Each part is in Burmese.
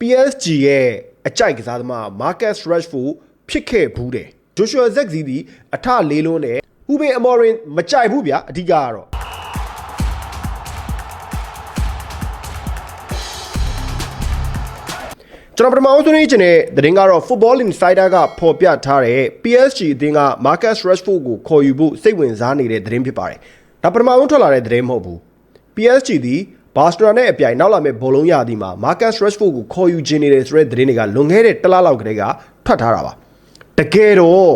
PSG ရဲ့အကြိုက်ကစားသမား Marcus Rashford ဖြစ်ခဲ့ဘူးတယ် Joshua Zirkzee ဒီအထလေးလုံးနဲ့ဟူဘင်အမော်ရင်မကြိုက်ဘူးဗျာအဓိကကတော့ကျွန်တော်ပထမဆုံးနေချင်တဲ့သတင်းကတော့ Football Insider ကဖော်ပြထားတဲ့ PSG အသင်းက Marcus Rashford ကိုခေါ်ယူဖို့စိတ်ဝင်စားနေတဲ့သတင်းဖြစ်ပါတယ်။ဒါပထမဆုံးထွက်လာတဲ့သတင်းမဟုတ်ဘူး။ PSG သည် ဘာစတိုနာနဲ့အပြိုင်နောက်လာမယ့်ဘောလုံးရာသီမှာ Marcus Rashford ကိုခေါ်ယူခြင်းနေတဲ့ဆိုတဲ့သတင်းတွေကလွန်ခဲ့တဲ့တစ်လလောက်ကတည်းကထွက်ထားတာပါ။တကယ်တော့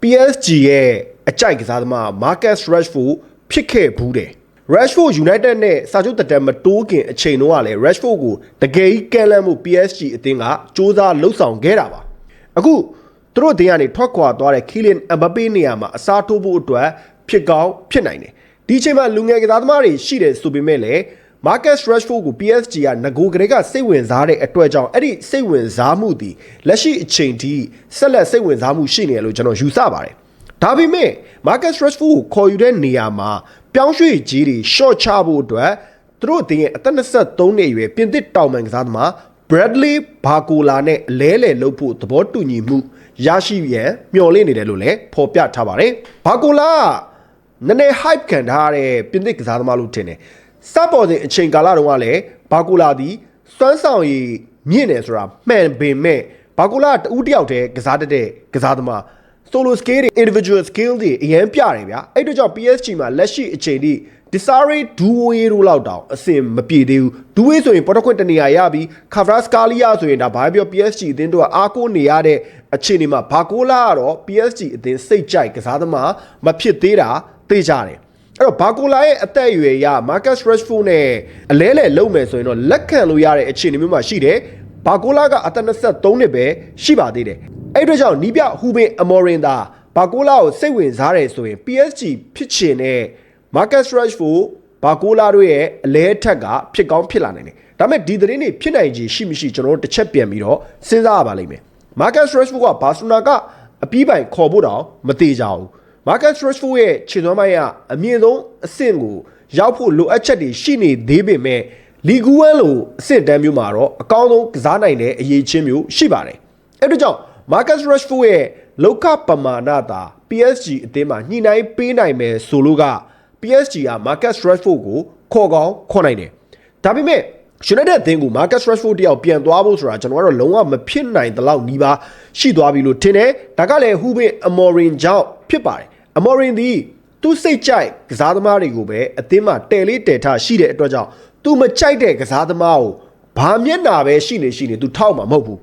PSG ရဲ့အကြိုက်ကစားသမား Marcus Rashford ဖြစ်ခဲ့ဘူးတယ်။ Rashford United နဲ့စာချုပ်တက်တမတိုးခင်အချိန်တုန်းကလည်း Rashford ကိုတကယ်ကြီးကမ်းလှမ်းမှု PSG အသင်းကစ조사လှုပ်ဆောင်ခဲ့တာပါအခုသူတို့အသင်းကနေထွက်ခွာသွားတဲ့ Kylian Mbappe နေရာမှာအစားထိုးဖို့အတွက်ဖြစ်ကောင်းဖြစ်နိုင်တယ်ဒီအချိန်မှာလူငယ်ကစားသမားတွေရှိတယ်ဆိုပေမဲ့လည်း Marcus Rashford ကို PSG ကငကိုကလေးကစိတ်ဝင်စားတဲ့အတွက်ကြောင့်အဲ့ဒီစိတ်ဝင်စားမှုဒီလက်ရှိအချိန်ထိဆက်လက်စိတ်ဝင်စားမှုရှိနေတယ်လို့ကျွန်တော်ယူဆပါတယ်ဒါပေမဲ့ Marcus Rashford ကိုခေါ်ယူတဲ့နေရာမှာပြောင်းရွှေ့ကြီးတွေ short ချဖို့အတွက်သူတို့အတင်းရဲ့အသက်23နှစ်အရွယ်ပြင်သစ်တောင်ပန်ကစားသမား Bradley Barcola နဲ့အလဲလှယ်လုပ်ဖို့သဘောတူညီမှုရရှိရန်မျှော်လင့်နေတယ်လို့လည်းဖော်ပြထားပါတယ်။ Barcola ကနည်းနည်း hype ခံထားရတဲ့ပြင်သစ်ကစားသမားလို့ထင်တယ်။ စပေါ်စဉ်အချိန်ကာလတုန်းကလည်း Barcola သည်စွမ်းဆောင်ရည်မြင့်တယ်ဆိုတာမှန်ပေမဲ့ Barcola ကတူးတယောက်တည်းကစားတတ်တဲ့ကစားသမား solo skill တွေ individual skill တွေအရင်ပြတယ်ဗျာအဲ့တို့ကြောင့် PSG မှာလက်ရှိအချိန်ထိ Desare Doué တို့လောက်တောင်အဆင်မပြေသေးဘူး Doué ဆိုရင်ပေါ်တခွင့်တနေရာရပြီး Kvaratskhelia ဆိုရင်ဒါဘာပြော PSG အသင်းတို့ကအားကိုးနေရတဲ့အခြေအနေမှာဘာကိုလာကတော့ PSG အသင်းစိတ်ကြိုက်ကစားသမားမဖြစ်သေးတာသိကြတယ် အဲ့တော့ဘာကိုလာရဲ့အသက်အရွယ်ရ Marcus Rashford နဲ့အလဲလဲလုံမယ်ဆိုရင်တော့လက်ခံလို့ရတဲ့အခြေအနေမျိုးမှာရှိတယ်ဘာကိုလာကအသက်23နှစ်ပဲရှိပါသေးတယ်အဲ့အတွက်ကြောင့်နီးပြဟူဘင်အမော်ရင်သာဘာကိုလာကိုစိတ်ဝင်စားတယ်ဆိုရင် PSG ဖြစ်ချင်တဲ့ Marcus Rashford ဘာကိုလာတို့ရဲ့အလဲထက်ကဖြစ်ကောင်းဖြစ်လာနိုင်တယ်ဒါပေမဲ့ဒီသတင်းတွေဖြစ်နိုင်ခြေရှိမရှိကျွန်တော်တို့တစ်ချက်ပြန်ပြီးတော့စဉ်းစားရပါလိမ့်မယ် Marcus Rashford ကဘာစီလိုနာကအပြီးပိုင်ခေါ်ဖို့တောင်မသေးကြဘူး Marcus Rashford ရဲ့ခြေသွမ်းပိုင်းကအမြင့်ဆုံးအဆင့်ကိုရောက်ဖို့လိုအပ်ချက်တွေရှိနေသေးပေမဲ့လီဂူဝမ်လိုအဆင့်တန်းမျိုးမှာတော့အကောင်းဆုံးကစားနိုင်တဲ့အရေးချင်းမျိုးရှိပါတယ်အဲ့ဒါကြောင့် Marcus Rashford ရဲ့လောကပမာဏသာ PSG အသင်းမှာညှိနှိုင်းပေးနိုင်မယ်ဆိုလို့က PSG က Marcus Rashford ကိုခေါ်ကောင်းခေါ်နိုင်တယ်ဒါပေမဲ့ United အသင်းကို Marcus Rashford တယောက်ပြန်သွားဖို့ဆိုတာကျွန်တော်ကတော့လုံးဝမဖြစ်နိုင်သလောက်နီးပါးရှိသွားပြီလို့ထင်တယ်ဒါကလည်းဟူဘင်အမော်ရင်ကြောင့်ဖြစ်ပါတယ် အမော်ရင်ဒီသူစိတ်ကြိုက်ကစားသမားတွေကိုပဲအသင်းမှာတယ်လေးတယ်ထားရှိတဲ့အတွက်ကြောင့်သူမကြိုက်တဲ့ကစားသမားကိုဘာမျက်နာပဲရှိနေရှိနေသူထောက်မှာမဟုတ်ဘူး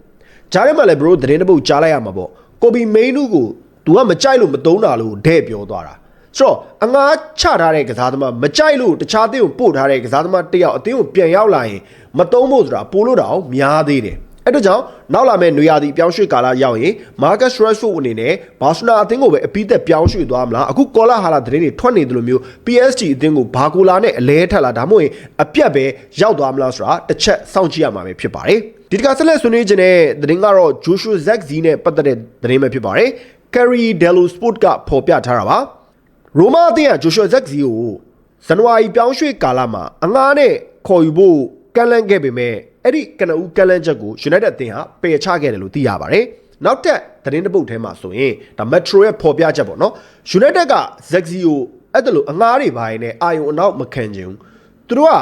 ဂျားထဲမှာလည်း bro သတင်းတစ်ပုတ်ကြားလိုက်ရမှာပေါ့ကိုဘီမိန်နူကို तू ကမကြိုက်လို့မတုံးတာလို့တဲ့ပြောသွားတာဆိုတော့အငားချထားတဲ့ကစားသမားမကြိုက်လို့တခြားအသင်းကိုပို့ထားတဲ့ကစားသမားတစ်ယောက်အသင်းကိုပြန်ရောက်လာရင်မတုံးဖို့ဆိုတာပိုလို့တော့များသေးတယ် အဲ့တော့ကြောင့်နောက်လာမယ့်နွေရာသီပြောင်းရွှေ့ကာလရောက်ရင် Marcus Rashford အနေနဲ့ဘာစနာအသင်းကိုပဲအပိသက်ပြောင်းရွှေ့သွားမလားအခုကောလာဟာလာသတင်းတွေထွက်နေတယ်လို့မျိုး PSG အသင်းကိုဘာကိုလာနဲ့အလဲထက်လာဒါမှမဟုတ်ရင်အပြတ်ပဲရောက်သွားမလားဆိုတာတစ်ချက်စောင့်ကြည့်ရမှာပဲဖြစ်ပါတယ်ဒီတခါဆက်လက်ဆွေးနွေးခြင်းတဲ့သတင်းကတော့ Joshua Zirkzee နဲ့ပတ်သက်တဲ့သတင်းပဲဖြစ်ပါတယ် Carry Delo Sport ကဖော်ပြထားတာပါရိုမာအသင်းက Joshua Zirkzee ကိုဇန်နဝါရီပြောင်းရွှေ့ကာလမှာအငားနဲ့ခေါ်ယူဖို့ကန့်လန့်ခဲ့ပေမဲ့ အဲ့ဒီကနဦးကန့်လန့်ချက်ကို United အသင်းဟာပယ်ချခဲ့တယ်လို့သိရပါတယ်နောက်ထပ်သတင်းတစ်ပုဒ်ထဲမှာဆိုရင်ဒါ Metro ရဲ့ဖော်ပြချက်ပေါ့နော် United က Zirkzee ကိုအဲ့ဒါလိုအငားတွေပိုင်းနဲ့အာယုံအနောက်မခံချင်ဘူးသူတို့က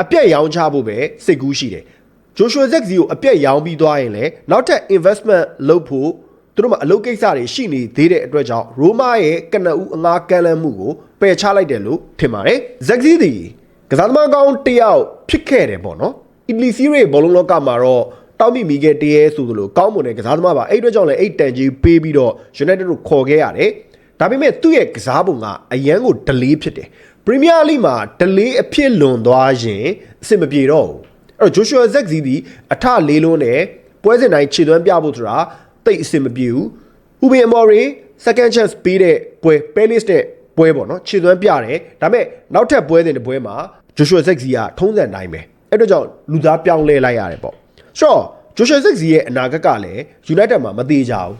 အပြက်ရောင်းချဖို့ပဲစိတ်ကူးရှိတယ်ဂျိုရှွေဇက်ဇီကိုအပြက်ရောင်းပြီးသွားရင်လည်းနောက်ထပ် investment လုပ်ဖို့သူတို့မှာအလုပ်ကိစ္စတွေရှိနေသေးတဲ့အတွက်ကြောင့်ရိုမာရဲ့ကနဦးအငားကမ်းလှမ်းမှုကိုပယ်ချလိုက်တယ်လို့ထင်ပါတယ်ဇက်ဇီဒီကစားသမားကောင်းတယောက်ဖြစ်ခဲ့တယ်ပေါ့နော် အီတလီစီးရေဘောလုံးလောကမှာတော့တောက်မိမိခဲ့တရေဆိုသလိုကောင်းမွန်တဲ့ကစားသမားပါအဲ့အတွက်ကြောင့်လည်းအဲ့တန်ကြီးပေးပြီးတော့ United တို့ခေါ်ခဲ့ရတယ်ဒါပေမဲ့သူ့ရဲ့ကစားပုံကအရန်ကို delay ဖြစ်တယ်ပရီးမီးယားလိမှာ delay အဖြစ်လွန်သွားရင်အဆင်မပြေတော့ဘူးအဲ့တော့ Joshua Zirkzee ဒီအထလေးလုံးနဲ့ပွဲစဉ်တိုင်းခြေသွမ်းပြဖို့ဆိုတာတိတ်အဆင်မပြေဘူးဟူဘင်အမော်ရီ second chance ပေးတဲ့ပွဲ Palace တဲ့ပွဲပေါ့နော်ခြေသွမ်းပြတယ်ဒါပေမဲ့နောက်ထပ်ပွဲစဉ်တစ်ပွဲမှာ Joshua Zirkzee ကထုံးစံတိုင်းပဲ အဲ့တော့ကြောင့်လူသားပြောင်းလဲလိုက်ရတယ်ပေါ့ဆိုတော့ Joshua Zirkzee ရဲ့အနာဂတ်ကလည်း United မှာမသေးကြဘူး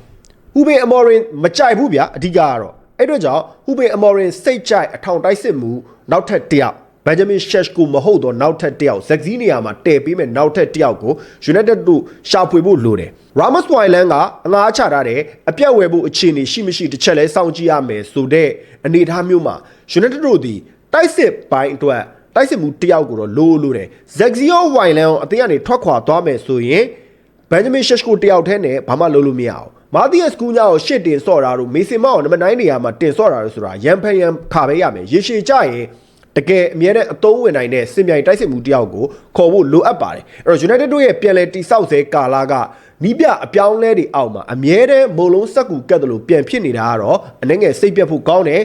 ဟူဘင်အမော်ရင်မကြိုက်ဘူးဗျာအဓိကကတော့အဲ့တော့ကြောင့်ဟူဘင်အမော်ရင်စိတ်ကြိုက်အထောင်တိုက်စစ်မှုနောက်ထပ်တစ်ယောက်ဘဘန်ဂျမင်ရှက်ကိုမဟုတ်တော့နောက်ထပ်တစ်ယောက်ဇက်ဇီးနေရာမှာတည်ပေးမဲ့နောက်ထပ်တစ်ယောက်ကို United တို့ရှာဖွေဖို့လိုတယ် Ramos Wyland ကအငားချထားတဲ့အပြတ်ဝယ်ဖို့အခြေအနေရှိမရှိတစ်ချက်လဲစောင့်ကြည့်ရမယ်ဆိုတဲ့အနေအထားမျိုးမှာ United တို့ဒီတိုက်စစ်ပိုင်းအတွက် တိုက်စစ်မှုတစ်ယောက်ကိုတော့လိုလိုတယ်ဇက်ဇီယောဝိုင်လန်ကိုအတင်းကနေထွက်ခွာသွားမယ်ဆိုရင်ဘန်ဂျမင်ရှက်ကိုတယောက်တည်းနဲ့ဘာမှလုပ်လို့မရအောင်မာသီယက်စကူညာကိုရှစ်တင်ဆော့တာတို့မေဆင်မောက်ကိုနံပါတ်9နေရာမှာတင်ဆော့တာတို့ဆိုတာရန်ဖန်ရန်ခါပဲရမယ်ရေရှည်ကြရင်တကယ်အမြဲတမ်းအသုံးဝင်နိုင်တဲ့စင်မြိုင်တိုက်စစ်မှုတယောက်ကိုခေါ်ဖို့လိုအပ်ပါတယ်အဲ့တော့ United တို့ရဲ့ပြန်လည်တိဆောက်ဆဲကာလာကနီးပြအပြောင်းလဲတွေအောက်မှာအမြဲတမ်းမုံလုံးစက်ကူကတ်တယ်လို့ပြန်ဖြစ်နေတာကတော့အနေငယ်စိတ်ပြတ်ဖို့ကောင်းတယ်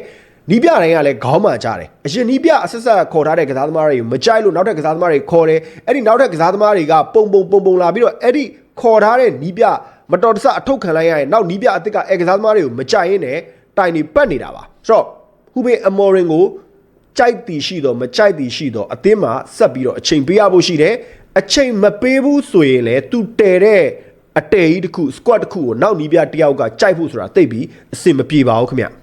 နီးပြတိုင်းကလည်းခေါင်းမှကြတယ်အရင်နီးပြအဆက်ဆက်ခေါ်ထားတဲ့ကစားသမားတွေကိုမကြိုက်လို့နောက်ထပ်ကစားသမားတွေခေါ်တယ်အဲ့ဒီနောက်ထပ်ကစားသမားတွေကပုံပုံပုံပုံလာပြီးတော့အဲ့ဒီခေါ်ထားတဲ့နီးပြမတော်တဆအထုတ်ခံလိုက်ရရင်နောက်နီးပြအစ်စ်ကအဲကစားသမားတွေကိုမကြိုက်ရင်လည်းတိုင်နေပတ်နေတာပါဆိုတော့ဟူဘေအမော်ရင်ကိုကြိုက်တီရှိတော့မကြိုက်တီရှိတော့အသင်းမှာဆက်ပြီးတော့အချိန်ပေးရဖို့ရှိတယ်အချိန်မပေးဘူးဆိုရင်လည်းသူတည်တဲ့အတဲကြီးတစ်ခု squad တစ်ခုကိုနောက်နီးပြတစ်ယောက်ကကြိုက်ဖို့ဆိုတာသိပြီအဆင်မပြေပါဘူးခင်ဗျ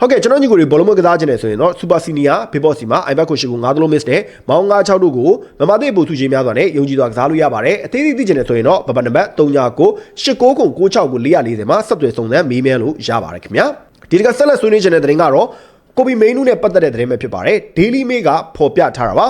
ဟုတ်ကဲ့ကျွန်တော်ညီကိုတွေဘောလုံးမကစားခြင်းနဲ့ဆိုရင်တော့စူပါစီနီယာဘေဘော့စီမှာအိုင်ဘတ်ကိုရှိကို9သလုံး miss နဲ့မောင်း96တို့ကိုမမသိပူစုချင်းများစွာနဲ့ယုံကြည်စွာကစားလို့ရပါတယ်အသေးသေးသိခြင်းနဲ့ဆိုရင်တော့ဘဘနံပါတ်39 89ခု96ကို440မှာဆက်သွယ်စုံစမ်းမေးမြန်းလို့ရပါတယ်ခင်ဗျာဒီတကဆက်လက်ဆွေးနွေးခြင်းတဲ့တဲ့ရင်ကတော့ကိုဘီမိန်နူးနဲ့ပတ်သက်တဲ့တဲ့ရင်ပဲဖြစ်ပါတယ် Daily Mail ကဖော်ပြထားတာပါ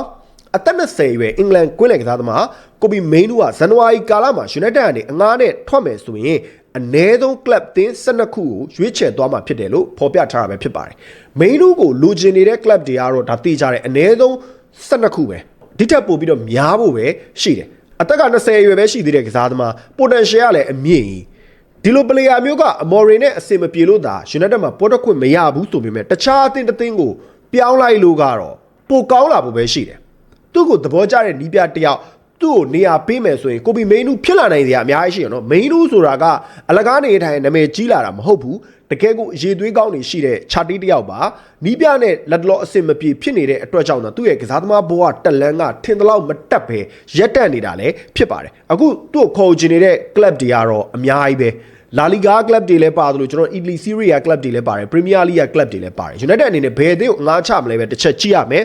အသက်20အရွယ်အင်္ဂလန်ကွင်းလယ်ကစားသမားကိုဘီမိန်နူးကဇန်နဝါရီကာလမှာ United ကနေအငားနဲ့ထွက်မယ်ဆိုရင် အနည်းဆုံး club တင်း12ခုကိုရွေးချယ်သွားမှာဖြစ်တယ်လို့ဖော်ပြထားတာပဲဖြစ်ပါတယ်။မိန်နူးကိုလူကျင်နေတဲ့ club တွေကတော့ဒါသိကြတယ်အနည်းဆုံး12ခုပဲ။ဒီထက်ပိုပြီးတော့များဖို့ပဲရှိတယ်။အသက်က20အရွယ်ပဲရှိသေးတဲ့ကစားသမား potential ကလည်းအမြင့်ကြီးဒီလိုပလေယာမျိုးကအမော်ရီနဲ့အစင်မပြေလို့သာ United မှာပေါ်တက်ခွင့်မရဘူးဆိုပေမဲ့တခြားအသင်းတစ်သင်းကိုပြောင်းလိုက်လို့ကတော့ပိုကောင်းလာဖို့ပဲရှိတယ်။သူ့ကိုသဘောကျတဲ့နီးပြတစ်ယောက် သူ့ကိုနေရာပေးမယ်ဆိုရင်ကိုဘီမိန်နူဖြစ်လာနိုင်စရာအများကြီးရှိရနော်မိန်နူဆိုတာကအလကားနေထိုင်နာမည်ကြီးလာတာမဟုတ်ဘူးတကယ်ကိုရေသွေးကောင်းနေရှိတဲ့ခြာတီးတစ်ယောက်ပါနီးပြနဲ့လက်တလောအစင်မပြေဖြစ်နေတဲ့အတွက်ကြောင့်တော့သူ့ရဲ့ကစားသမားဘဝတက်လန်းကထင်သလောက်မတက်ပဲရက်တက်နေတာလည်းဖြစ်ပါတယ်အခုသူ့ကိုခေါ်ချင်နေတဲ့ club တွေကတော့အများကြီးပဲလာလီဂါကလပ်တွေလည်းပါတယ်လို့ကျွန်တော်အီတလီစီးရီးယားကလပ်တွေလည်းပါတယ်ပရီးမီးယားလိဂ်ကလပ်တွေလည်းပါတယ်ယူနိုက်တက်အနေနဲ့ဘယ်အသင်းကိုငားချမလဲပဲတစ်ချက်ကြည့်ရမယ်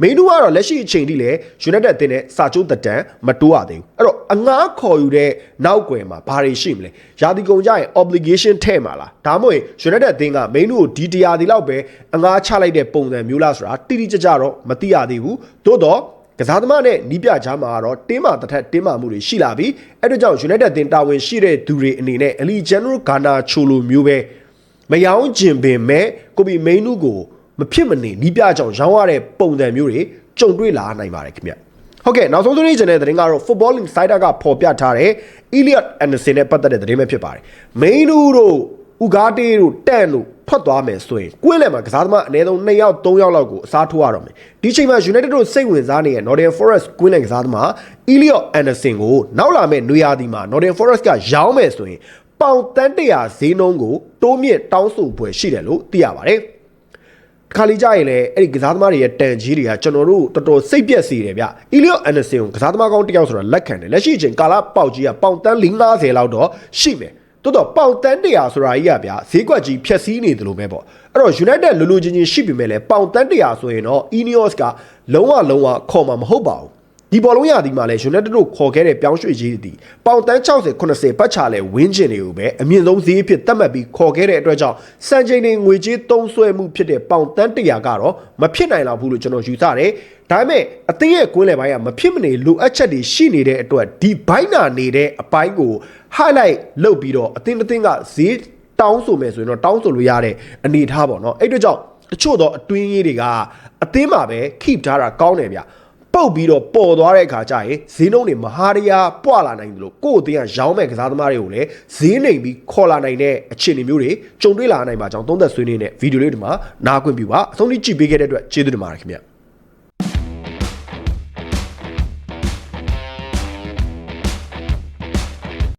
မိန်နူကတော့လက်ရှိအချိန်ထိလည်းယူနိုက်တက်အသင်းနဲ့စာချုပ်တက်တန်မတိုးရသေးဘူးအဲ့တော့အငားခေါ်ယူတဲ့နောက်ွယ်မှာဘာတွေရှိမလဲရာသီကုန်ကြရင် obligation ထဲ့မှာလားဒါမှမဟုတ်ယူနိုက်တက်အသင်းကမိန်နူကိုဒီတရာဒီလောက်ပဲအငားချလိုက်တဲ့ပုံစံမျိုးလားဆိုတာတိတိကျကျတော့မသိရသေးဘူးသို့တော့ကစားသမားနဲ့နီးပြချားမှာကတော့တင်းမာတစ်ထက်တင်းမာမှုတွေရှိလာပြီးအဲ့ဒါကြောင့် United တင်တာဝန်ရှိတဲ့သူတွေအနေနဲ့ Ali General Ghana ချိုလိုမျိုးပဲမယောင်းကျင်ပင်မဲ့ကိုဘီမိန်နုကို မဖြစ်မနေနီးပြကြောင်ရောင်းရတဲ့ပုံစံမျိုးတွေကြုံတွေ့လာနိုင်ပါတယ်ခင်ဗျဟုတ်ကဲ့နောက်ဆုံးသတင်းချင်တဲ့သတင်းကတော့ Football Insider ကဖော်ပြထားတဲ့ Elliot Anderson နဲ့ပတ်သက်တဲ့သတင်းပဲဖြစ်ပါတယ်မိန်နုတို့ဥကားတေးတို့တန့်တို့ထွက်သွားမယ်ဆိုရင်ကွင်းလယ်မှာကစားသမားအနည်းဆုံး2ယောက်3ယောက်လောက်ကိုအစားထိုးရတော့မယ်ဒီချိန်မှာ United တို့စိတ်ဝင်စားနေတဲ့ Nottingham Forest ကွင်းလယ်ကစားသမား Elliot Anderson ကိုနောက်လာမယ့်နွေရာသီမှာ Nottingham Forest ကရောင်းမယ်ဆိုရင်ပေါင်တန်းတရာဈေးနှုန်းကိုတိုးမြင့်တောင်းဆိုပွဲရှိတယ်လို့သိရပါတယ် ခါလီကြရင်လည်းအဲ့ဒီကစားသမားတွေရဲ့တန်ကြီးတွေကကျွန်တော်တို့တော်တော်စိတ်ပြက်စေတယ်ဗျ။ Elliot Anderson ကိုကစားသမားကောင်းတစ်ယောက်ဆိုတာလက်ခံတယ်။လက်ရှိအချိန်ကာလာပေါက်ကြီးကပေါင်တန်း50လောက်တော့ရှိမယ်။တိုးတော့ပေါင်တန်းတရာဆိုတာကြီးကဗျာဈေးကွက်ကြီးဖြက်စီးနေတယ်လို့ပဲပေါ့အဲ့တော့ United လူလူချင်းချင်းရှိပြီမဲ့လဲပေါင်တန်းတရာဆိုရင်တော့ Ineos ကလုံးဝလုံးဝခေါ်မှာမဟုတ်ပါဘူး ဒီဘောလုံးရသည်မှာလဲ United တို့ခေါ်ခဲ့တဲ့ပြောင်းရွှေ့ရေးသည်ပေါင်တန်း60 80ပတ်ချလဲဝင်းကျင်တွေကိုပဲအမြင့်ဆုံးဈေးအဖြစ်သတ်မှတ်ပြီးခေါ်ခဲ့တဲ့အတွက်ကြောင့်စံချိန်တွေငွေကြေးသုံးစွဲမှုဖြစ်တဲ့ပေါင်တန်း100ကတော့မဖြစ်နိုင်တော့ဘူးလို့ကျွန်တော်ယူဆတယ်ဒါပေမဲ့အသင်းရဲ့ကွင်းလယ်ပိုင်းကမဖြစ်မနေလိုအပ်ချက်တွေရှိနေတဲ့အတွက်ဒီဘိုင်းနာနေတဲ့အပိုင်းကို highlight လုပ်ပြီးတော့အသင်းတစ်သင်းကဈေးတောင်းဆိုမယ်ဆိုရင်တော့တောင်းဆိုလို့ရတဲ့အနေအထားပေါ့နော်အဲ့အတွက်ကြောင့်တချို့တော့အတွင်းရေးတွေကအသင်းမှာပဲ keep ထားတာကောင်းတယ်ဗျ ပုတ်ပြီးတော့ပေါ်သွားတဲ့အခါကျရင်ဈေးနှုန်းတွေမဟာရယာပွာလာနိုင်တယ်လို့ကိုယ့်အသင်းကရောင်းမဲ့ကစားသမားတွေကိုလည်းဈေးနှိမ်ပြီးခေါ်လာနိုင်တဲ့အခြေအနေမျိုးတွေကြုံတွေ့လာနိုင်ပါကြောင်းသုံးသက်ဆွေးနွေးနေတဲ့ဗီဒီယိုလေးဒီမှာနားခွင့်ပြုပါအဆုံးထိကြည့်ပေးခဲ့တဲ့အတွက်ကျေးဇူးတင်ပါတယ်ခင်ဗျ